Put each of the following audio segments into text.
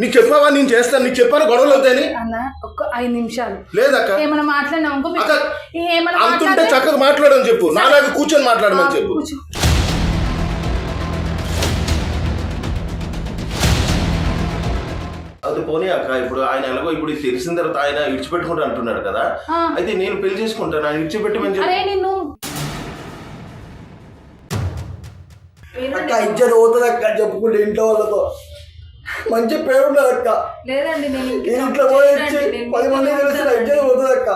నీకు చెప్పావా నేను చేస్తాను. నీకు చెప్పాను గొడవలు అవుతాయని? అన్న ఒక్క ఐదు నిమిషాలు. లేదక్క. ఏమైనా మాట్లాడినా ఇంకో అక్క, ఏమైనా అంతుంటే చక్కగా మాట్లాడని చెప్పు. నాలాగా కూర్చొని మాట్లాడమని చెప్పు. కూర్చో. అది పోనీ అక్క ఇప్పుడు ఆయన ఎలాగో ఇప్పుడు ఇది తెలిసిన తర్వాత ఆయన విడిచిపెట్టుకుంటా అంటున్నాడు కదా. ఆ. అయితే నేను పెళ్ళి చేసుకుంటాను? ఆయన విడిచిపెట్టమని చెప్పు. అరే నిన్ను. అక్క ఇజ్జత పోతుంది అక్క చెప్పుకుంటే ఇంట్లో వాళ్ళతో. మంచి పేరు ఉండదు అక్క. లేదండి నేను ఇంట్లో పది మంది తెలిసిన ఇజ్జత పోతుంది అక్క.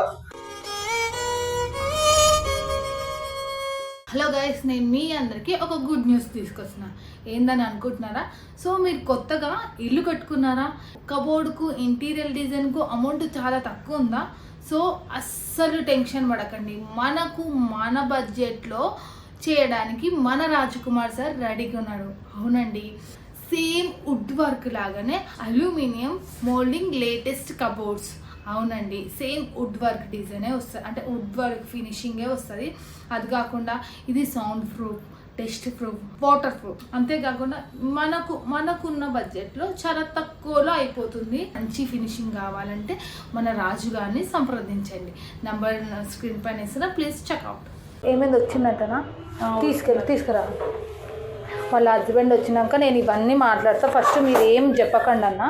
హలో గైస్ నేను మీ అందరికీ ఒక గుడ్ న్యూస్ తీసుకొచ్చిన ఏందని అనుకుంటున్నారా? సో మీరు కొత్తగా ఇల్లు కట్టుకున్నారా? కబోర్డ్కు ఇంటీరియర్ డిజైన్కు అమౌంట్ చాలా తక్కువ ఉందా? సో అస్సలు టెన్షన్ పడకండి. మనకు మన బడ్జెట్లో చేయడానికి మన రాజకుమార్ సార్ రెడీగా ఉన్నాడు. అవునండి. సేమ్ వుడ్ వర్క్ లాగానే అల్యూమినియం మోల్డింగ్ లేటెస్ట్ కబోర్డ్స్. అవునండి సేమ్ వుడ్ వర్క్ డిజైనే వస్తుంది. అంటే వుడ్ వర్క్ ఫినిషింగే వస్తుంది. అది కాకుండా ఇది sound proof test proof water proof. అంతేకాకుండా మనకు మనకున్న బడ్జెట్లో చాలా తక్కువలో అయిపోతుంది. మంచి ఫినిషింగ్ కావాలంటే మన రాజు గారిని సంప్రదించండి. నంబర్ స్క్రీన్ పైన ఇస్తున్నా ప్లీజ్ చెక్అవుట్. ఏమైంది వచ్చిందంటనా? తీసుకెళ్ళి తీసుకురా. వాళ్ళ హస్బెండ్ వచ్చినాక నేను ఇవన్నీ మాట్లాడతా. ఫస్ట్ మీరు ఏం చెప్పకండి అన్న.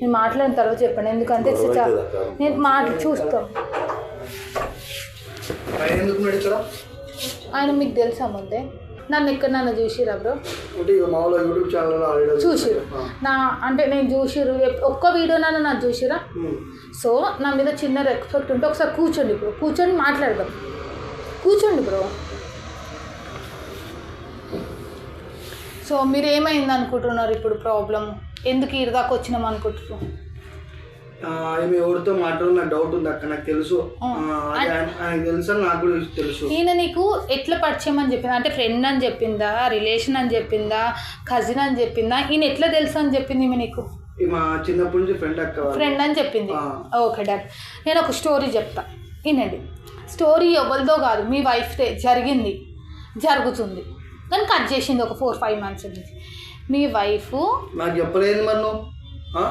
నేను మాట్లాడిన తర్వాత చెప్పండి. ఎందుకంటే నేను మాట్లా చూస్తాం. ఆయన మీకు తెలుసా ముందే? నన్ను ఎక్కడ నన్ను చూసిరా బ్రో? చూసిరు నా అంటే నేను చూసిరు ఒక్క వీడియోనైనా నాకు చూసిరా సో నా మీద చిన్న రెస్పెక్ట్ ఉంటే ఒకసారి కూర్చోండి బ్రో. కూర్చొని మాట్లాడదాం. కూర్చోండి బ్రో. సో మీరు ఏమైంది అనుకుంటున్నారు ఇప్పుడు ప్రాబ్లం? ఎందుకు ఈ దాకా వచ్చినాం అనుకుంటున్నాం ఆమె ఎవరితో మాట్లాడు నాకు డౌట్ ఉంది అక్క నాకు తెలుసు. ఆయనకు తెలుసు నాకు కూడా తెలుసు. ఈయన నీకు ఎట్లా పరిచయం అని చెప్పిందా? అంటే ఫ్రెండ్ అని చెప్పిందా? రిలేషన్ అని చెప్పిందా? కజిన్ అని చెప్పిందా? ఈయన ఎట్లా తెలుసు అని చెప్పింది ఈమె నీకు? మా చిన్నప్పటి నుంచి ఫ్రెండ్ అక్క. ఫ్రెండ్ అని చెప్పింది. Okay done. నేను ఒక స్టోరీ చెప్తా. వినండి. స్టోరీ ఎవరిదో కాదు మీ వైఫ్దే జరిగింది జరుగుతుంది. కానీ కట్ చేసింది ఒక ఫోర్ ఫైవ్ మంత్స్ నుంచి. మీ వైఫ్ నాకు చెప్పలేదు మరి?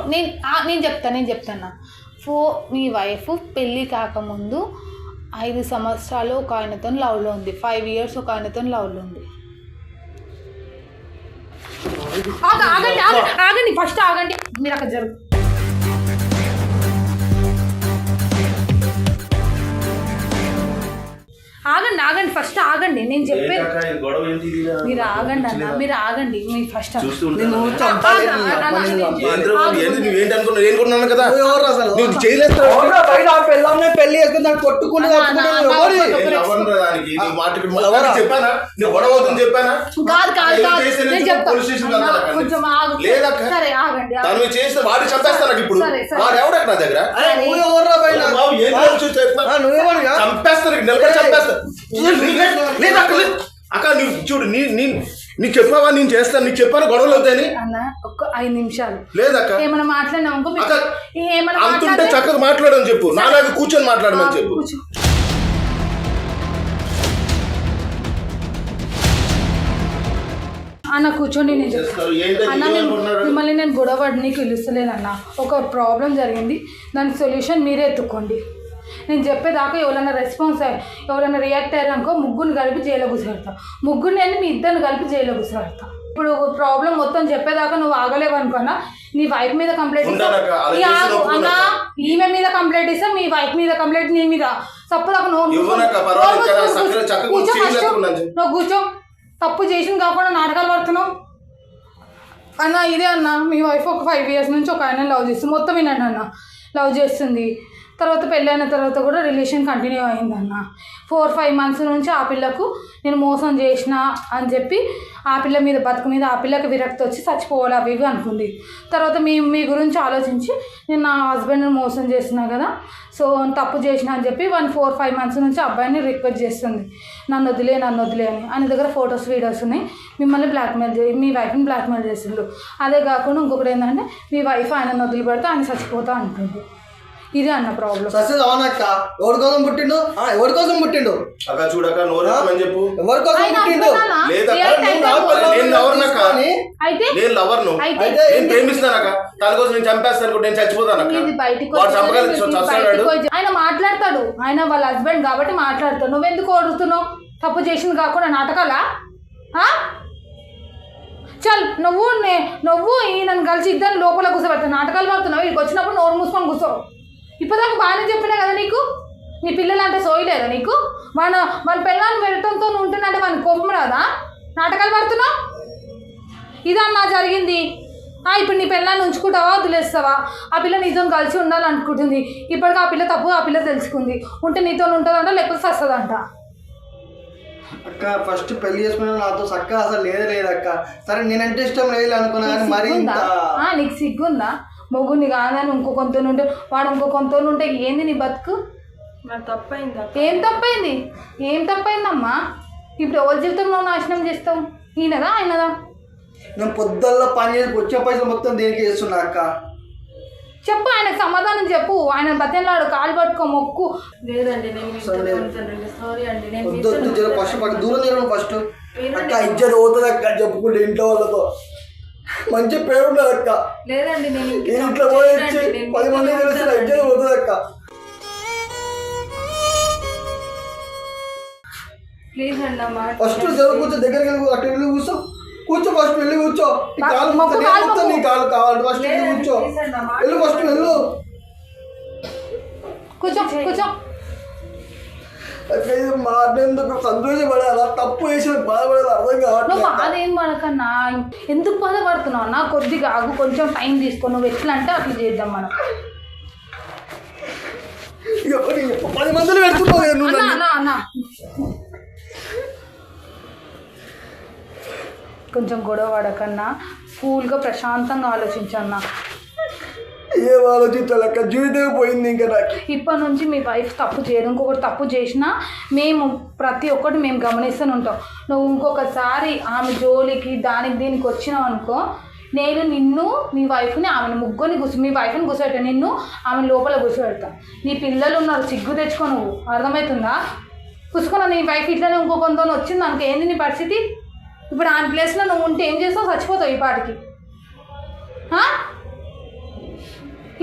నేను నేను చెప్తా నేను చెప్తాను ఫో మీ వైఫ్ పెళ్ళి కాకముందు ఐదు సంవత్సరాలు ఒక ఆయనతో లవ్లో ఉంది. ఫైవ్ ఇయర్స్ ఒక ఆయనతో లవ్లో ఉంది. ఆగ- ఆగండి ఆగండి ఆగండి. ఫస్ట్ ఆగండి. మీరు అక్కడ జరుగు. నేను కాదు. కాదు ఏం కాదు. చేస్తే నేను చెప్తా. పోలీస్ స్టేషన్ అన్న. సరే ఆగండి తను ఆగండి. మీరు చేస్తే వాడిని చంపేస్తాను నాకు ఇప్పుడు. సరే, సరే. వాడు ఎవడక్క నా దగ్గర? అరే, నువ్వు ఇక్కడ నిలబడి ఏయ్. లేదు అక్క లేదు. అక్క నువ్వు చూడు నీ నీ నీకు చెప్పావా నేను చేస్తాను నీకు చెప్పాను గొడవలు అవుతాయని? అన్న ఒక్క ఐదు నిమిషాలు. లేదక్క. ఏమైనా మాట్లాడినా ఇంకో అక్క, ఏమైనా అంతుంటే చక్కగా మాట్లాడని చెప్పు. నాలాగా కూర్చొని మాట్లాడమని చెప్పు. కూర్చో. అన్న కూర్చోండి నేను చెప్తా. చేస్తారు. ఏంటో? అన్న ఏమనుకుంటున్నాడు? మిమ్మల్ని నేను గొడవ నీకు పిలుస్తలేనన్న ఒక ప్రాబ్లం జరిగింది. దానికి సొల్యూషన్ మీరే ఎత్తుక్కోండి నేను చెప్పేదాకా ఎవరైనా రెస్పాన్స్ అయ్యి ఎవరైనా రియాక్ట్ అయ్యారనుకో ముగ్గురిని కలిపి జైల్లో కూర్చోబెడతా. ముగ్గురిని వెళ్ళి మీ ఇద్దరిని కలిపి జైల్లో కూర్చోబెడతా. ఇప్పుడు ప్రాబ్లం మొత్తం చెప్పేదాకా నువ్వు ఆగలేవు అనుకున్నా నీ వైఫ్ మీద కంప్లైంట్ ఇస్తా ఉంటానక్క, అలా ఈ ఆగు, చేసినప్పుడు అన్నా. ఈమె మీద కంప్లైంట్ ఇస్తా మీ వైఫ్ మీద కంప్లైంట్ నీ మీద. తప్పుదాకా నువ్వు. నువ్వు కూర్చో తప్పు చేసింది కాకుండా నాటకాలు పడుతున్నావు అన్న ఇదే అన్న మీ వైఫ్ ఒక ఫైవ్ ఇయర్స్ నుంచి ఒక ఆయన లవ్ చేస్తుంది. మొత్తం వినండి అన్న. లవ్ చేస్తుంది. తర్వాత పెళ్ళైన తర్వాత కూడా రిలేషన్ కంటిన్యూ అయిందన్న. ఫోర్ ఫైవ్ మంత్స్ నుంచి ఆ పిల్లకు నేను మోసం చేసిన అని చెప్పి ఆ పిల్ల మీద బతుకు మీద ఆ పిల్లకి విరక్తి వచ్చి చచ్చిపోవాలి అవి ఇవి అనుకుంది. తర్వాత మీ మీ గురించి ఆలోచించి నేను నా హస్బెండ్ని మోసం చేసిన కదా సో తప్పు చేసిన అని చెప్పి వన్ ఫోర్ ఫైవ్ మంత్స్ నుంచి అబ్బాయిని రిక్వెస్ట్ చేస్తుంది. నన్ను వదిలే నన్ను వదిలే అని. ఆయన దగ్గర ఫొటోస్ వీడియోస్ ఉన్నాయి. మిమ్మల్ని బ్లాక్మెయిల్ చే మీ వైఫ్ని బ్లాక్మెయిల్ చేసిండు. అదే కాకుండా ఇంకొకటి ఏంటంటే మీ వైఫ్ ఆయనను వదిలిపెడితే ఆయన చచ్చిపోతా అంటుంది. ఇదే అన్న ప్రాబ్లం సక్సెస్ అవునక్క ఎవరి కోసం పుట్టిండు? ఆ, ఎవరి కోసం పుట్టిండు? అక్క చూడక నోరు అని చెప్పు. ఎవరి కోసం ఆయన పుట్టిండు? నువ్వు నాకు నేను అయితే నేను లవర్ను అయితే అయితే నేను ప్రేమిస్తానక్క తన కోసం నేను చంపేస్తాను నేను చచ్చిపోతానక్క ఇది బయటికి వాడు వచ్చేసరికి చంపగలి ఇది చస్తాడు బయటికి వచ్చి- ఆయన మాట్లాడతాడు. ఆయన వాళ్ళ హస్బెండ్ కాబట్టి మాట్లాడతాడు. నువ్వెందుకు ఓడుతున్నావు? తప్పు చేసింది కాకుండా నాటకాలా? ఆ? చల్ నువ్వు నే- నువ్వు ఈయనను కలిసి ఇద్దరు లోపల కూర్చోబెడతావు. నాటకాలు పడుతున్నావు. ఇక్కడికి వచ్చినప్పుడు నోరు మూసుకొని కూర్చో. ఇప్పటిదాకా బాగానే చెప్పినా కదా నీకు? నీ పిల్లలు అంటే సోయలేదా నీకు? మన మన పిల్లల్ని వెళ్ళటంతో నువ్వు ఉంటున్నట్టే మన కోపం రాదా నాటకాలు పడుతున్నావు? ఇదన్నా జరిగింది. ఆ, ఇప్పుడు నీ పిల్లాన్ని ఉంచుకుంటావా వదిలేస్తావా? ఆ పిల్ల నీతో కలిసి ఉండాలనుకుంటుంది. ఇప్పటికి ఆ పిల్ల తప్పు ఆ పిల్ల తెలుసుకుంది. ఉంటే నీతో ఉంటుందంట లేకపోతే వస్తుందంట అక్క ఫస్ట్ పెళ్ళి చేసుకున్న నాతో చక్క అసలు లేదే లేదక్క. సరే నేనంటే ఇష్టం లేదు అనుకున్నా కానీ మరి నీకు సిగ్గుందా? మొగుని కాదని ఇంకో కొంత ఉంటే వాడు ఇంకో కొంత ఉంటే ఏంది నీ బతుకు? తప్పైందా ఏం తప్పైంది? ఏం తప్పైందమ్మా? ఇప్పుడు ఎవరి జీవితంలో నాశనం చేస్తావు? ఈయనదా ఆయనదా? నేను పొద్దుల్లో పని చేసి వచ్చే పైసలు మొత్తం దేనికి చేస్తున్నా అక్క? చెప్పు ఆయనకు సమాధానం చెప్పు. ఆయన బతెన్లాడు కాలు పట్టుకో మొక్కు. లేదండి నేను సారీ అండి. నేను వద్దు వద్దు జర మీతోనే ఫస్ట్ పక్క దూరం జరగను ఫస్ట్. అక్క ఇజ్జత పోతుంది అక్క చెప్పుకుంటే ఇంట్లో వాళ్ళతో. మంచి పేరు ఉండదు అక్క. లేదండి నేను ఇంట్లో పోయి చేయనండి. వచ్చి నేను పది మంది ఉంటానండి. ఇజ్జత పోతుంది అక్క. ప్లీజ్ ఫస్ట్ కూర్చో దగ్గరికి వెళ్ళి అక్కడ వెళ్ళి కూర్చో. కూర్చో ఫస్ట్ వెళ్ళి కూర్చో. నీ కాలు మొత్తం నీ కాలు కావాలి ఫస్ట్ వెళ్ళి కూర్చో. వెళ్ళు ఫస్ట్ వెళ్ళు. కూర్చో కూర్చో. మాట్లాడేందుకు సంతోషపడాలా? తప్పు చేసిన బాధపడాలి? అర్థం నువ్వు కావట్లేదు బాధ ఏం పడకన్నా. ఎందుకు బాధపడుతున్నావు? అన్న కొద్దిగా ఆగు కొంచెం టైం తీసుకో. నువ్వు ఎట్లా అంటే అట్లా చేద్దాం మనం. ఇక పది పది మందిని పెడుతున్నావు కదా నువ్వు అన్న నన్ను. అన్న అన్న. కొంచెం గొడవ పడకన్నా. కూల్గా ప్రశాంతంగా ఆలోచించన్నా. ఏం ఆలోచించాలక్క జీవితం పోయింది ఇంకా నాకు. ఇప్పటి నుంచి మీ వైఫ్ తప్పు చేయదు. ఇంకొకటి తప్పు చేసినా మేము ప్రతి ఒక్కటి మేము గమనిస్తూనే ఉంటాం. నువ్వు ఇంకొకసారి ఆమె జోలికి దానికి దీనికి వచ్చినావు అనుకో నేను నిన్ను మీ వైఫ్ని ఆమెను ముగ్గురిని కూర్చో మీ వైఫ్ని కూర్చోబెట్టా. నిన్ను ఆమె లోపల కూర్చోబెడతా. నీ పిల్లలు ఉన్నారు సిగ్గు తెచ్చుకో నువ్వు. అర్థమవుతుందా? కూర్చుకున్నా నీ వైఫ్ ఇట్లనే ఇంకో కొంత వచ్చింది అనుకో ఏంది నీ పరిస్థితి? ఇప్పుడు ఆమె ప్లేస్లో నువ్వు ఉంటే ఏం చేస్తావు? చచ్చిపోతావు ఈ పాటికి.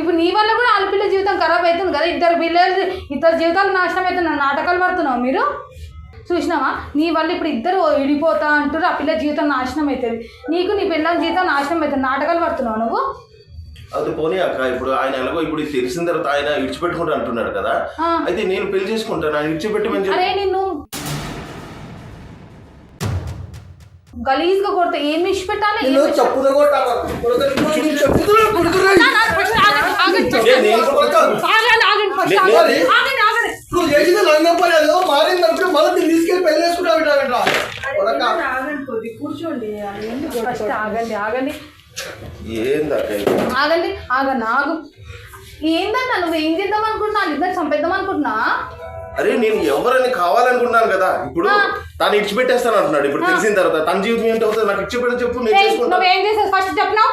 ఇప్పుడు నీ వల్ల కూడా ఆడపిల్ల జీవితం ఖరాబ్ అవుతుంది కదా. ఇద్దరు పిల్లలు ఇద్దరు జీవితాలు నాశనం అవుతున్నాయి. నాటకాలు పడుతున్నావు మీరు? చూసినావా? నీ వల్ల ఇప్పుడు ఇద్దరు విడిపోతా అంటారు ఆ పిల్ల జీవితం నాశనం అవుతుంది. నీకు నీ పిల్లల జీవితం నాశనం అవుతుంది. నాటకాలు పడుతున్నావు నువ్వు? అది పోనీ అక్క ఇప్పుడు ఆయన ఎలాగో ఇప్పుడు తెలిసిన తర్వాత ఆయన విడిచిపెట్టుకుంటా అంటున్నాడు కదా. అయితే నేను పెళ్ళి చేసుకుంటాను? ఆయన విడిచిపెట్టమని అరే నిన్ను గలీజ్గా కొడితే ఏం ఇచ్చి నువ్వు మారింది అనుకుంటే మళ్ళీ తీసుకెళ్ళి పెళ్ళి చేసుకుంటా కొద్ది. కూర్చోండి. ఆగండి ఆగండి? ఆగండి ఆగండి ఆగు. ఏందన్నా నువ్వు ఏం చేద్దాం అనుకుంటున్నా ఇద్దరు చంపేద్దాం అనుకుంటున్నా అరే నేను ఎవరని కావాలనుకున్నాను కదా? ఇప్పుడు. తను ఇడిచిపెట్టేస్తాను అంటున్నాడు. ఇప్పుడు తెలిసిన తర్వాత తన జీవితం ఏంటో అవుతుంది నాకు ఇచ్చిపెట్టి చెప్పు నేను చేసుకుంటాను నువ్వేం చేసావు? ఫస్ట్ చెప్పినావు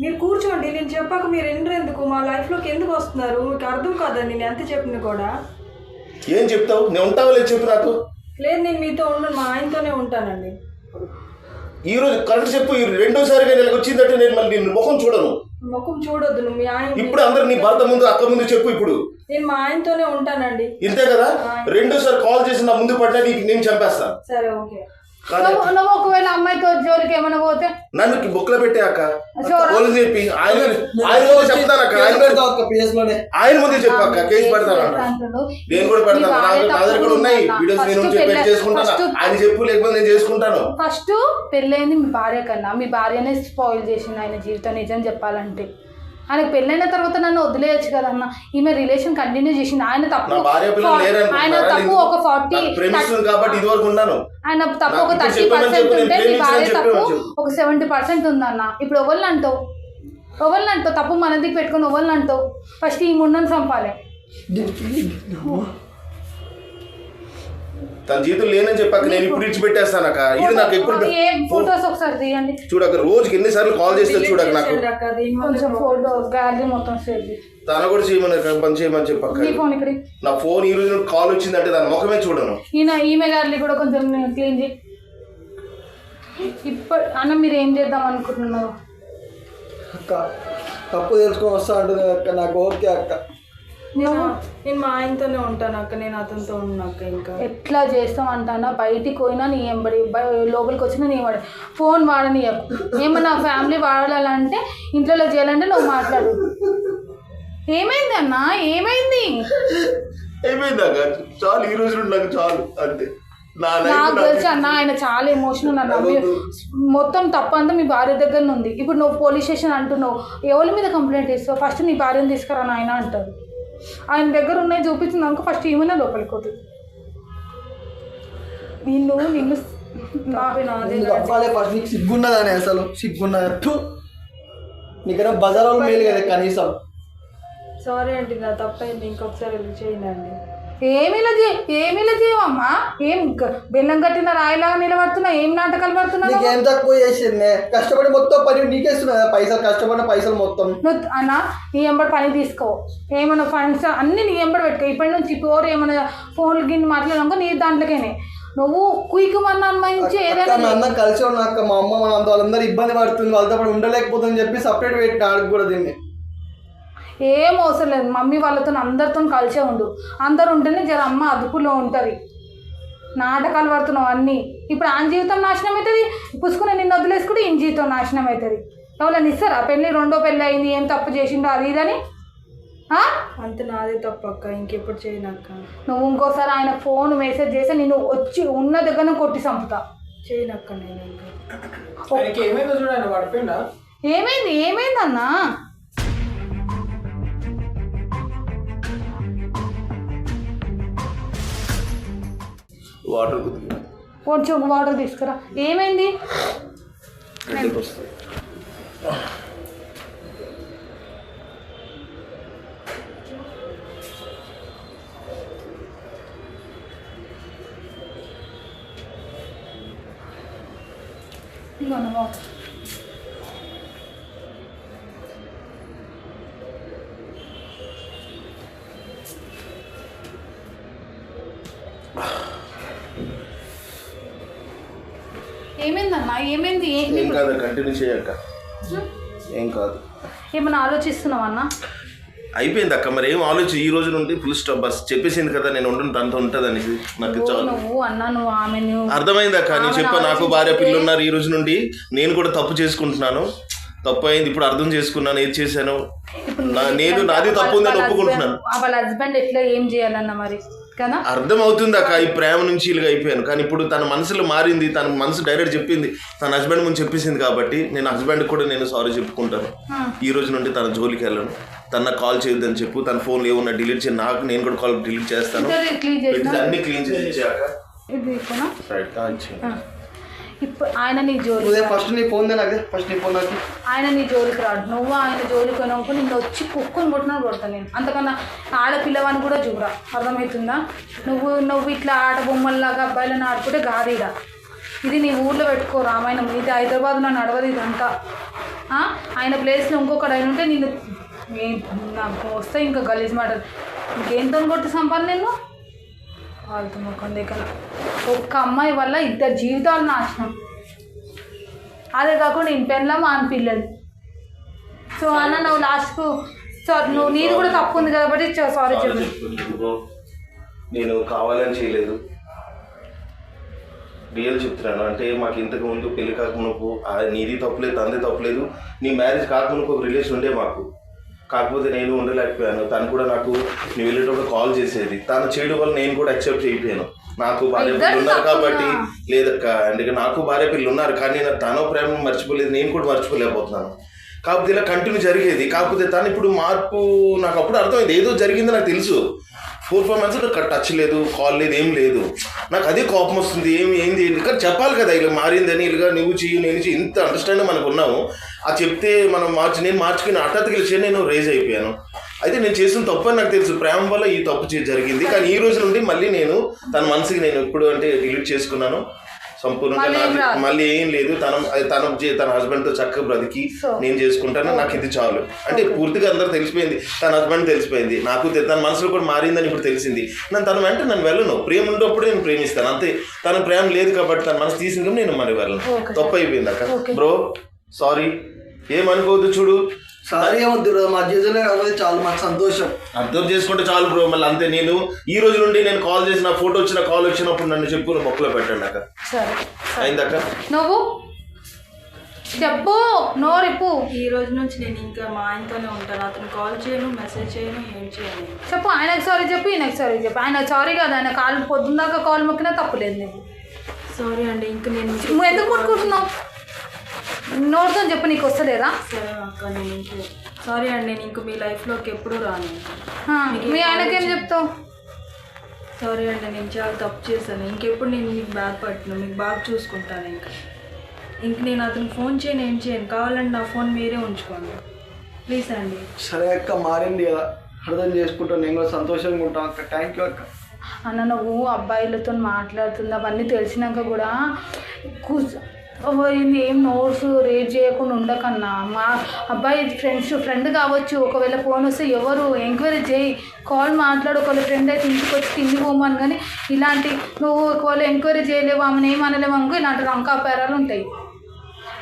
మీరు కూర్చోండి నేను చెప్పాక మీరు ఎండ్రు ఎందుకు మా లైఫ్లోకి ఎందుకు వస్తున్నారు? మీకు అర్థం కాదండి నేను ఎంత చెప్పిన కూడా. ఏం చెప్తావు? నేను ఉంటావా లేదు చెప్పు నాకు. లేదు నేను మీతో ఉండను మా ఆయనతోనే ఉంటానండి. ఈ రోజు కరెక్ట్ చెప్పు ఈ రెండోసారిగా నెలకు వచ్చిందంటే నేను మళ్ళీ ముఖం చూడను. ముఖం చూడొద్దు నువ్వు మీ ఆయన ఇప్పుడు అందరు నీ భర్త ముందు అక్క ముందు చెప్పు ఇప్పుడు. నేను మా ఆయనతోనే ఉంటానండి. ఇంతే కదా? రెండోసారి కాల్ చేసి నా ముందు పడ్డా నీకు నేను చంపేస్తాను సరే ఓకే. నువ్వు ఒకవేళ అమ్మాయితో జోలికి ఏమైనా పోతే? నన్ను బుక్లో పెట్టే అక్క చూడు. పోలీసు చెప్పి. ఆయన ఆయన ముందు చెప్తాను అక్క ఆయన పెడతావు అక్క PS లోనే ఆయన ముందే చెప్పు అక్క కేసు పెడతాను. నేను కూడా పెడతాను. నీ నా భార్య నా దగ్గర కూడా ఉన్నాయి తప్పు వీడియోస్ నేను ఫస్ట్ చెప్పి పెళ్ళి- చేసుకుంటాను? ఫస్ట్ ఆయన చెప్పు లేకపోతే నేను చేసుకుంటాను. ఫస్ట్ పెళ్ళైంది మీ భార్య కన్నా. మీ భార్యనే స్పాయిల్ చేసింది ఆయన జీవితం నిజం చెప్పాలంటే. ఆయనకు పెళ్ళైన తర్వాత నన్ను వదిలేయచ్చు కదన్న ఈమె రిలేషన్ కంటిన్యూ చేసింది. ఆయన తప్పు ఆయన? తప్పు ఒక ఫార్టీ ఆయన తప్పు ఒక థర్టీ పర్సెంట్ ఉంటే మీ భార్య తప్పు. ఒక సెవెంటీ పర్సెంట్ ఉందన్న. ఇప్పుడు ఎవరిని అంటావు? ఎవరిని అంటావు? తప్పు మనదికి పెట్టుకుని ఎవరిని అంటావు? ఫస్ట్ ఈ ముండని చంపాలి తన జీవితం లేనని చెప్పాక నేను ఇప్పుడు ఇచ్చిపెట్టేస్తాను అక్క. ఇది నాకు ఎప్పుడు ఫొటోస్ ఒకసారి తీయండి. చూడక రోజుకి ఎన్నిసార్లు కాల్ చేస్తే చూడక నాకు. కొంచెం ఫోటో గ్యాలరీ మొత్తం తన కూడా చేయమని పని చేయమని చెప్పక్క నీ ఫోన్ ఇక్కడ. నా ఫోన్ ఈ రోజు కాల్ వచ్చిందంటే దాని ముఖమే చూడను. ఈయన ఈమె కూడా కొంచెం క్లీన్ చేయి. ఇప్పుడు అన్న మీరు ఏం చేద్దాం అనుకుంటున్నారు? అక్క తప్పు తెలుసుకొని వస్తా అంటుంది అక్క నాకు ఓకే అక్క. నేను నేను మా ఆయనతోనే ఉంటాను అక్క నేను అతనితో ఉన్నా అక్క ఇంకా. ఎట్లా చేస్తాం అంటానా? బయటికి పోయినా నీ ఎంబడి బయ- లోపలికి వచ్చినా నీ వాడి ఫోన్ వాడనీయకు. ఏమన్నా ఫ్యామిలీ వాడాలంటే ఇంట్లో చేయాలంటే నువ్వు మాట్లాడు. ఏమైంది అన్న? ఏమైంది? అయిపోయింది అక్క? చాలు ఈ రోజు నాకు చాలు అంతే. నాకు తెలిసి అన్న ఆయన చాలా ఎమోషనల్ అన్న. మొత్తం తప్పంతా మీ భార్య దగ్గర ఉంది ఇప్పుడు నువ్వు పోలీస్ స్టేషన్ అంటున్నావు. ఎవరి మీద కంప్లైంట్ ఇస్తావు ఫస్ట్ నీ భార్యను తీసుకురా నాయన అంటారు. ఆయన దగ్గర ఉన్నాయి చూపించింది అనుకో ఫస్ట్ ఏమైనా లోపలికి పోతుంది నిన్ను నిన్ను నీకు నీకు సిగ్గున్నదని అసలు. సిగ్గున్నట్టు నీకైనా బజార్ వాళ్ళు మేలు కదా కనీసం. సారీ అండి నా తప్పైంది. ఇంకొకసారి వెళ్ళి చేయండి అండి. ఏమిలా చే ఏమిలా చేయవమ్మా ఏం గ- బెల్లం కట్టిన రాయిలాగా నిలబడుతున్నా ఏం నాటకాలు పడుతున్నావు? నీకేం తక్కువ చేసింది? కష్టపడి మొత్తం పని నీకేస్తున్నా కదా పైసలు కష్టపడిన పైసలు మొత్తం. నువ్వు అన్న నీ ఎంబడి పని తీసుకో. ఏమైనా ఫండ్స్ అన్ని నీ ఎంబడి పెట్టుకో. ఇప్పటి నుంచి పోరు ఏమైనా ఫోన్లు గిన్నె మాట్లాడాలనుకో నీ దాంట్లోకేనే. నువ్వు కుయికు మన అక్క ఏదైనా మీ అందరం కలిసి ఉన్నా అక్క మా అమ్మ మన అంత వాళ్ళందరూ ఇబ్బంది పడుతుంది వాళ్ళతో పాటు ఉండలేకపోతుందని చెప్పి సపరేట్ పెట్టి ఆడికి కూడా దీన్ని. ఏం అవసరం లేదు. మమ్మీ వాళ్ళతో అందరితో కలిసే ఉండు. అందరు ఉంటేనే జర అమ్మ అదుపులో ఉంటుంది. నాటకాలు పడుతున్నావు అన్నీ. ఇప్పుడు ఆయన జీవితం నాశనం అవుతుంది పుసుకుని నిన్ను వదిలేసుకుంటే ఈయన జీవితం నాశనం అవుతుంది ఎవరైనా ఇస్తారా? పెళ్ళి రెండో పెళ్ళి అయింది. ఏం తప్పు చేసిండో అది ఇదని? అంత నాదే తప్పు అక్క. ఇంకెప్పుడు చేయను అక్క. నువ్వు ఇంకోసారి ఆయన ఫోన్ మెసేజ్ చేస్తే నేను వచ్చి ఉన్న దగ్గర కొట్టి చంపుతా. చేయను అక్క నేను ఏమైందో చూడండి ఏమైంది? ఏమైంది వాటర్ కొంచెం వాటర్ తీసుకురా. ఏమైంది? ఇదిగోండి వాటర్. కాదు కంటిన్యూ చేయక్క. ఏం కాదు. ఏమైనా ఆలోచిస్తున్నావు అన్న? అయిపోయింది అక్క మరి ఏం ఆలోచి ఈ రోజు నుండి ఫుల్ స్టాప్ బస్ చెప్పేసింది కదా నేను ఉండను తనతో ఉంటుంది అనేసి నాకు చాలు. నువ్వు అన్న నువ్వు ఆమె నువ్వు. అర్థమైంది అక్క నేను చెప్పా నాకు భార్య పిల్లలు ఉన్నారు ఈ రోజు నుండి. నేను కూడా తప్పు చేసుకుంటున్నాను. తప్పు అయింది ఇప్పుడు అర్థం చేసుకున్నాను ఏది చేశాను. నా- నేను నాది తప్పు ఉందని ఒప్పుకుంటున్నాను. వాళ్ళ హస్బెండ్ ఎట్లా ఏం చేయాలన్న మరి? కదా? అర్థం అవుతుంది అక్క ఈ ప్రేమ నుంచి ఇలాగ అయిపోయాను. కానీ ఇప్పుడు తన మనసులో మారింది తన మనసు డైరెక్ట్ చెప్పింది. తన హస్బెండ్ ముందు చెప్పేసింది కాబట్టి నేను హస్బెండ్ కూడా నేను సారీ చెప్పుకుంటాను. ఈ రోజు నుండి తన జోలికి వెళ్ళను. తన కాల్ చేయొద్దని చెప్పు తన ఫోన్లో ఏమన్నా డిలీట్ చేయి నాకు నేను కూడా కాల్ డిలీట్ చేస్తాను. అన్ని క్లీన్ చేసి ఇచ్చాక ఇది తీసుకున్నా రైట్ ఇచ్చేయండి. ఇప్పుడు ఆయన నీ జోలి ఫస్ట్ నీ ఫోన్ ఫస్ట్ నీ ఫోన్ ఆయన నీ జోలికి రాడు. నువ్వు ఆయన జోలికి పోయినాక నిన్ను వచ్చి కుక్కుని కొట్టినా కొడతాను నేను. అంతకన్నా ఆడపిల్లవని కూడా చూడరా. అర్థమవుతుందా నువ్వు నువ్వు ఇట్లా ఆట బొమ్మల్లాగా అబ్బాయిలను ఆడుకుంటే గాదిడా. ఇది నీ ఊర్లో పెట్టుకో రామాయణం. ఇది హైదరాబాద్లో నడవదు ఇదంతా? ఆయన ప్లేస్లో ఇంకొకడు అయిన ఉంటే నేను నాకు వస్తే ఇంకా గలీజ్ మాటలు ఇంకేంతో కొట్టి సంపాను నేను వాళ్ళతో ముఖం దగ్గర ఒక్క అమ్మాయి వల్ల ఇద్దరు జీవితాలు నాశనం. అదే కాకుండా ఇంపెన్లా మా పిల్లలు. సో అన్న నువ్వు లాస్ట్కు సారీ నువ్వు నీది కూడా తప్పు ఉంది కాబట్టి సారీ చెప్పు. నేను కావాలని చేయలేదు. రియల్ చెప్తున్నాను అంటే మాకు ఇంతకు ముందు పెళ్ళి కాకమునుపు నీది తప్పులేదు తంది తప్పులేదు నీ మ్యారేజ్ కాకుండా ఒక రిలేషన్ ఉండే మాకు. కాకపోతే నేను ఉండలేకపోయాను. తను కూడా నాకు నువ్వు వెళ్ళేటప్పుడు కాల్ చేసేది. తను చేయడం వల్ల నేను కూడా యాక్సెప్ట్ అయిపోయాను. నాకు భార్య పిల్లలు ఉన్నారు కాబట్టి లేదక్క అందుకే నాకు భార్య పిల్లలు ఉన్నారు కానీ నా తన ప్రేమ మర్చిపోలేదు నేను కూడా మర్చిపోలేకపోతున్నాను. కాకపోతే ఇలా కంటిన్యూ జరిగేది. కాకపోతే తను ఇప్పుడు మార్పు నాకు అప్పుడు అర్థమైంది. ఏదో జరిగింది నాకు తెలుసు. ఫోర్ ఫైవ్ మంత్స్ టచ్ లేదు కాల్ లేదు ఏం లేదు. నాకు అదే కోపం వస్తుంది. ఏం ఏంది? ఏంది కానీ చెప్పాలి కదా ఇలా మారిందని ఇలాగా నువ్వు చెయ్యి నేను చెయ్యి. ఇంత అండర్స్టాండింగ్ మనకు ఉన్నాము అది చెప్తే మనం మార్చి నేను మార్చుకుని హఠాత్తుగా ఇలా నేను రేజ్ అయిపోయాను. అయితే నేను చేసిన తప్పు అని నాకు తెలుసు. ప్రేమ వల్ల ఈ తప్పు చే- జరిగింది. కానీ ఈ రోజు నుండి మళ్ళీ నేను తన మనసుకి నేను ఎప్పుడు అంటే డిలీట్ చేసుకున్నాను. సంపూర్ణంగా మళ్ళీ ఏం నాకు రాదు. మళ్ళీ ఏం లేదు. తన తన తన హస్బెండ్తో చక్కగా బ్రతికి. నేను చేసుకుంటాను. నాకు ఇది చాలు. అంటే పూర్తిగా అందరూ తెలిసిపోయింది. తన హస్బెండ్ తెలిసిపోయింది. నాకు తన మనసులో కూడా మారిందని ఇప్పుడు తెలిసింది. నన్ను తన వెంట నన్ను వెళ్ళను. ప్రేమ ఉన్నప్పుడు నేను ప్రేమిస్తాను. అంతే. తన ప్రేమ లేదు కాబట్టి తన మనసు కాబట్టి నేను మరి వెళ్ళను. తప్పు అయిపోయింది అక్క. బ్రో సారీ ఏమనుకోవద్దు చూడు. సారీ బ్రో మా జీవితంలో చాలా మాకు సంతోషం. అర్థం చేసుకుంటే చాలు బ్రో మళ్ళీ అంతే. నేను ఈ రోజు నుండి నేను కాల్ చేసిన ఫోటో వచ్చిన కాల్ వచ్చినప్పుడు నన్ను చెప్పు మొక్కలో పెట్టండి అక్క. సరే అయిందక్క నువ్వు? చెప్పు నోరిప్పు ఈ రోజు నుంచి నేను ఇంకా మా ఆయనతోనే ఉంటాను. అతను కాల్ చేయను మెసేజ్ చేయను ఏం చేయను. చెప్పు ఆయనకు సారీ చెప్పు ఈయనకు సారీ చెప్పు. ఆయన సారీ కాదు ఆయన కాలు పొద్దున్నాక కాలు మొక్కినా తప్పులేదు నీకు. సారీ అండి ఇంకా నేను నువ్వు ఎందుకు కొట్టుకుంటున్నావు నోటితో చెప్పు నీకు వస్తలేదా? సరే అక్క నేను ఇంక సారీ అండి నేను ఇంక మీ లైఫ్లోకి ఎప్పుడు రాను. మీ ఆయనకేం చెప్తావు? సారీ అండి నేను చాలా తప్పు చేశాను. ఇంకెప్పుడు నేను మీకు బాధపడుతున్నాను మీకు బాగా చూసుకుంటాను ఇంకా. ఇంక నేను అతనికి ఫోన్ చేయను ఏం చేయను. కావాలంటే నా ఫోన్ మీరే ఉంచుకోండి. ప్లీజ్ అండి. సరే అక్క మారింది కదా అర్థం చేసుకుంటాను నేను కూడా సంతోషంగా ఉంటాను అక్క. థ్యాంక్ యూ అక్క. అన్న నువ్వు అబ్బాయిలతో మాట్లాడుతుంది? అవన్నీ తెలిసినాక కూడా కూర్చో పోయింది ఏం నోట్స్ రీడ్ చేయకుండా ఉండకన్నా? మా అబ్బాయి ఫ్రెండ్స్ ఫ్రెండ్ కావచ్చు. ఒకవేళ ఫోన్ వస్తే ఎవరు? ఎంక్వైరీ చేయి. కాల్ మాట్లాడు. ఒకవేళ ఫ్రెండ్ అయితే ఇంటికి వచ్చి కింది పోమని కానీ ఇలాంటి నువ్వు ఒకవేళ ఎంక్వైరీ చేయలేవు ఆమెను ఏమనలేవు అనుకో ఇలాంటి రంకాపారాలు ఉంటాయి.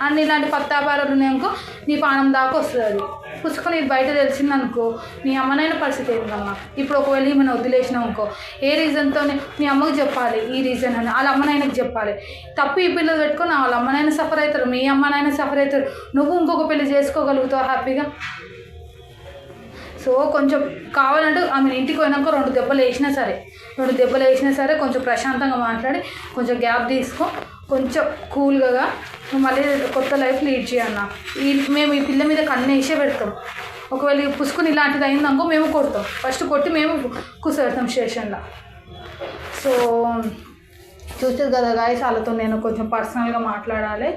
అన్ని ఇలాంటి పత్తాపారాలు ఉన్నాయనుకో నీ పానం దాకా వస్తుంది పుసుకొని ఇది బయట తెలిసిందనుకో నీ అమ్మనైన పరిస్థితి ఏంటమ్మా ఇప్పుడు ఒకవేళ ఈమెను వదిలేసినావు అనుకో ఏ రీజన్తో మీ అమ్మకి చెప్పాలి ఈ రీజన్ అని వాళ్ళ అమ్మనైనకి చెప్పాలి. తప్పు ఈ పిల్లలు పెట్టుకొని వాళ్ళ అమ్మనైనా సఫర్ అవుతారు మీ అమ్మనైనా సఫర్ అవుతారు. నువ్వు ఇంకొక పెళ్ళి చేసుకోగలుగుతావు హ్యాపీగా? సో కొంచెం కావాలంటే ఆమె ఇంటికి పోయినాక రెండు దెబ్బలు వేసినా సరే రెండు దెబ్బలు వేసినా సరే కొంచెం ప్రశాంతంగా మాట్లాడి కొంచెం గ్యాప్ తీసుకో. కొంచెం కూల్గా మళ్ళీ కొత్త లైఫ్ లీడ్ చేయన్న ఈ మేము ఈ పిల్ల మీద కన్ను వేసే పెడతాం. ఒకవేళ పుసుకుని ఇలాంటిది అయిందనుకో మేము కొడతాం. ఫస్ట్ కొట్టి మేము కూర్చోబెడతాం స్టేషన్లో సో చూస్తుంది కదా గాయస్ వాళ్ళతో నేను కొంచెం పర్సనల్గా మాట్లాడాలి.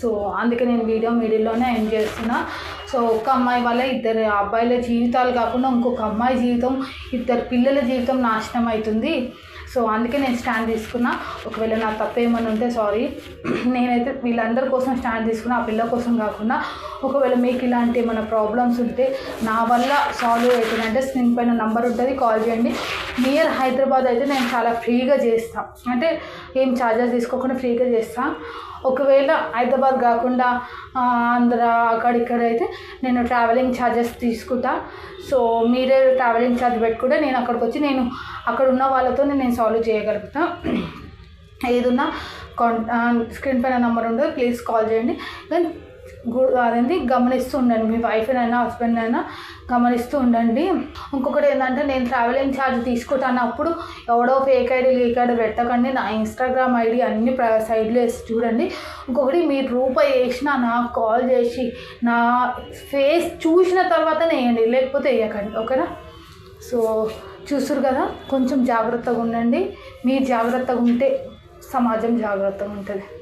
సో అందుకే నేను వీడియో మీడియాలోనే ఎండ్ చేస్తున్నా. సో ఒక్క అమ్మాయి వల్ల ఇద్దరు అబ్బాయిల జీవితాలు కాకుండా ఇంకొక అమ్మాయి జీవితం ఇద్దరు పిల్లల జీవితం నాశనం అవుతుంది సో అందుకే నేను స్టాండ్ తీసుకున్నా. ఒకవేళ నా తప్పేమని ఉంటే సారీ. నేనైతే వీళ్ళందరి కోసం స్టాండ్ తీసుకున్నా ఆ పిల్ల కోసం కాకుండా. ఒకవేళ మీకు ఇలాంటి ఏమైనా ప్రాబ్లమ్స్ ఉంటే నా వల్ల సాల్వ్ అవుతుందంటే స్క్రీన్ పైన నంబర్ ఉంటుంది కాల్ చేయండి. నియర్ హైదరాబాద్ అయితే నేను చాలా ఫ్రీగా చేస్తాను అంటే ఏం ఛార్జెస్ తీసుకోకుండా ఫ్రీగా చేస్తాను ఒకవేళ హైదరాబాద్ కాకుండా ఆంధ్ర అక్కడిక్కడ అయితే నేను ట్రావెలింగ్ ఛార్జెస్ తీసుకుంటా. సో మీరే ట్రావెలింగ్ ఛార్జ్ పెట్టుకుంటే నేను అక్కడికి వచ్చి నేను అక్కడ ఉన్న వాళ్ళతో నేను సాల్వ్ చేయగలుగుతా. ఏదున్నా కాన్ స్క్రీన్ పైన నెంబర్ ఉండదు ప్లీజ్ కాల్ చేయండి. దెన్ అదేంటి గమనిస్తూ ఉండండి మీ వైఫ్ అయినా హస్బెండ్ అయినా గమనిస్తూ ఉండండి ఇంకొకటి ఏంటంటే నేను ట్రావెలింగ్ ఛార్జ్ తీసుకుంటాను అప్పుడు ఎవడో ఫేక్ ఐడి లీక్ ఐడి పెట్టకండి. నా ఇన్స్టాగ్రామ్ ఐడి అన్ని ప్ర సైడ్లో వేసి చూడండి. ఇంకొకటి మీరు రూపాయి వేసినా నాకు కాల్ చేసి నా ఫేస్ చూసిన తర్వాత వేయండి. లేకపోతే వేయకండి. ఓకేనా? సో చూస్తారు కదా? కొంచెం జాగ్రత్తగా ఉండండి. మీరు జాగ్రత్తగా ఉంటే సమాజం జాగ్రత్తగా ఉంటుంది.